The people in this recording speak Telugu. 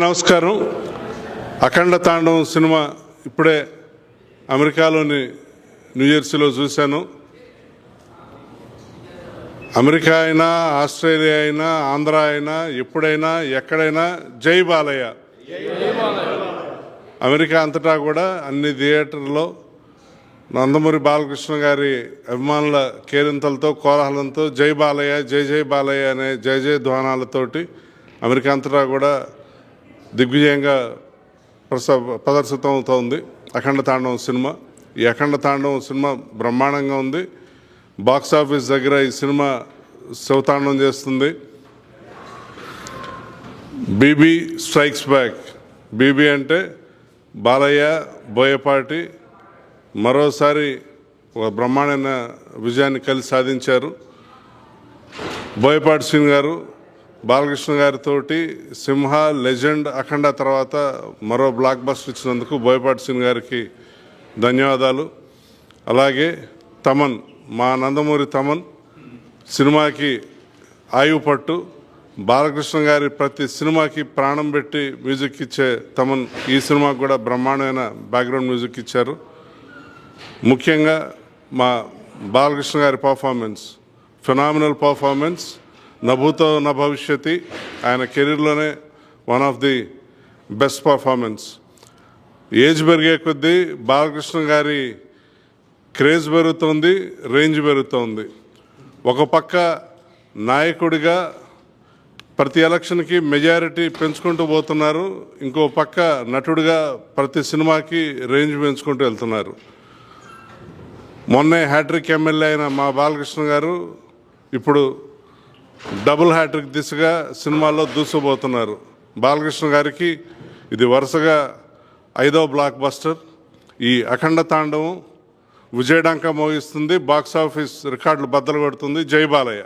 నమస్కారం. అఖండ తాండవం సినిమా ఇప్పుడే అమెరికాలోని న్యూజెర్సీలో చూశాను. అమెరికా అయినా ఆస్ట్రేలియా అయినా ఆంధ్ర అయినా ఎప్పుడైనా ఎక్కడైనా జై బాలయ్య. అమెరికా అంతటా కూడా అన్ని థియేటర్లో నందమూరి బాలకృష్ణ గారి అభిమానుల కేరింతలతో కోలాహలంతో జై బాలయ్య జై జై బాలయ్య అనే జై జై ధ్వానాలతోటి అమెరికా అంతటా కూడా దిగ్విజయంగా ప్రస ప్రదర్శితం అవుతోంది అఖండ తాండవం సినిమా. ఈ అఖండ తాండవం సినిమా బ్రహ్మాండంగా ఉంది. బాక్స్ ఆఫీస్ దగ్గర ఈ సినిమా శివతాండవం చేస్తుంది. BB strikes back. బీబీ అంటే బాలయ్య బోయపాటి మరోసారి ఒక బ్రహ్మాండమైన విజయాన్ని కలిసి సాధించారు. బోయపాటి సింగ్ గారు బాలకృష్ణ గారితో సింహ లెజెండ్ అఖండ తర్వాత మరో బ్లాక్ బస్టర్ ఇచ్చినందుకు బోయపాటి సింగ్ గారికి ధన్యవాదాలు. అలాగే తమన్ మా నందమూరి తమన్ సినిమాకి ఆయువు పట్టు బాలకృష్ణ గారి ప్రతి సినిమాకి ప్రాణం పెట్టి మ్యూజిక్ ఇచ్చే తమన్ ఈ సినిమాకి కూడా బ్రహ్మాండమైన బ్యాక్గ్రౌండ్ మ్యూజిక్ ఇచ్చారు. ముఖ్యంగా మా బాలకృష్ణ గారి పర్ఫార్మెన్స్ ఫినామినల్ పర్ఫార్మెన్స్ నభూతో నా భవిష్యతి ఆయన కెరీర్లోనే one of the best performance. Age పెరిగే కొద్దీ బాలకృష్ణ గారి క్రేజ్ పెరుగుతోంది రేంజ్ పెరుగుతోంది. ఒక పక్క నాయకుడిగా ప్రతి ఎలక్షన్కి మెజారిటీ పెంచుకుంటూ పోతున్నారు. ఇంకో పక్క నటుడిగా ప్రతి సినిమాకి రేంజ్ పెంచుకుంటూ వెళ్తున్నారు. మొన్నే హ్యాట్రిక్ ఎమ్మెల్యే అయిన మా బాలకృష్ణ గారు ఇప్పుడు డబుల్ హ్యాట్రిక్ దిశగా సినిమాల్లో దూసుకుపోతున్నారు. బాలకృష్ణ గారికి ఇది వరుసగా ఐదో బ్లాక్ బస్టర్. ఈ అఖండ తాండవం విజయడాంక మోగిస్తుంది బాక్స్ ఆఫీస్ రికార్డులు బద్దలు కొడుతుంది జై బాలయ్య.